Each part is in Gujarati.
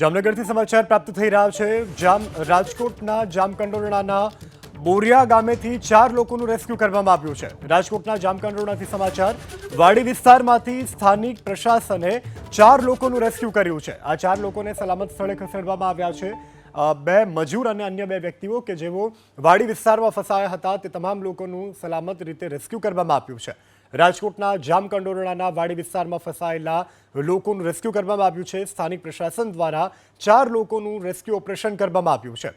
જામનગરથી સમાચાર પ્રાપ્ત થઈ રહ્યા છે. જામ, રાજકોટના જામકંડોરણાના બોરિયા ગામેથી ચાર લોકોનું રેસ્ક્યુ કરવામાં આવ્યું છે. રાજકોટના જામકંડોરણાથી સમાચાર, વાડી વિસ્તારમાંથી સ્થાનિક પ્રશાસને ચાર લોકોનું રેસ્ક્યુ કર્યું છે. આ ચાર લોકોને સલામત સ્થળે ખસેડવામાં આવ્યા છે. બે મજૂર અને અન્ય બે વ્યક્તિઓ કે જેઓ વાડી વિસ્તારમાં ફસાયા હતા, તે તમામ લોકોનું સલામત રીતે રેસ્ક્યુ કરવામાં આવ્યું છે. રાજકોટના જામકંડોરણાના વાડી વિસ્તારમાં ફસાયેલા લોકોનું રેસ્ક્યુ કરવામાં આવ્યું છે. સ્થાનિક પ્રશાસન દ્વારા ચાર લોકોનું રેસ્ક્યુ ઓપરેશન કરવામાં આવ્યું છે.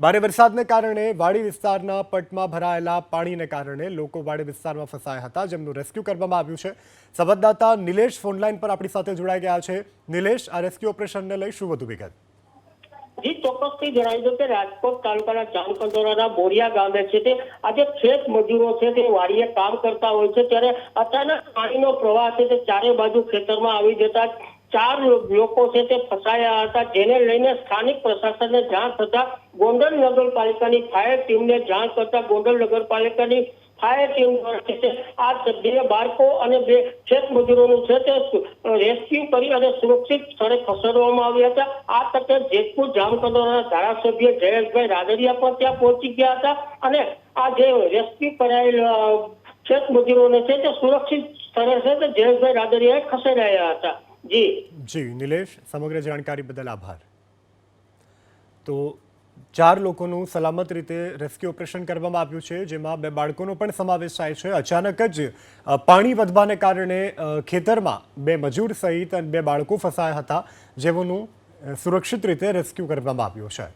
ભારે વરસાદને કારણે વાડી વિસ્તારના પટમાં ભરાયેલા પાણીને કારણે લોકો વાડી વિસ્તારમાં ફસાયા હતા. જેમનું રેસ્ક્યુ કરવામાં આવ્યું છે. સંવાદદાતા નિલેશ ફોનલાઈન પર આપણી સાથે જોડાઈ ગયા છે. નિલેશ, આ રેસ્ક્યુ ઓપરેશનને લઈ શું વધુ વિગત? જી ચોક્કસથી જણાવી દઉં કે રાજકોટ તાલુકાના જામકંદોરાના બોરિયા ગામે છે તે આજે ખેત મજૂરો છે તે વાડીએ કામ કરતા હોય છે. ત્યારે અચાનક પાણીનો પ્રવાહ છે તે ચારે બાજુ ખેતરમાં આવી જતા ચાર લોકો છે તે ફસાયા હતા. જેને લઈને સ્થાનિક પ્રશાસનને જાણ થતા ગોંડલ નગરપાલિકાની ફાયર ટીમને જાણ કરતા ગોંડલ નગરપાલિકાની ટીમ દ્વારા છે. આ બે બાળકો અને બે ખેત મજૂરોનું છે તે રેસ્ક્યુ કરી અને સુરક્ષિત સ્થળે ખસેડવામાં આવ્યા હતા. આ તકે જેતપુર જામકંડોરના ધારાસભ્ય જયેશભાઈ રાદડિયા પણ ત્યાં પહોંચી ગયા હતા અને આ જે રેસ્ક્યુ કરાયેલ ખેત મજૂરોને છે તે સુરક્ષિત સ્થળે છે તે જયેશભાઈ રાદડિયાએ ખસેડાયા હતા. જી. જી, નિલેશ, સમગ્ર જાણકારી બદલ આભાર. તો ચાર લોકોનું સલામત રીતે રેસ્ક્યુ ઓપરેશન કરવામાં આવ્યું છે, જેમાં બે બાળકોનો પણ સમાવેશ થાય છે. અચાનક જ પાણી વધવાને કારણે ખેતરમાં બે મજૂર સહિત બે બાળકો ફસાયા હતા, જેઓનું સુરક્ષિત રીતે રેસ્ક્યુ કરવામાં આવ્યું છે.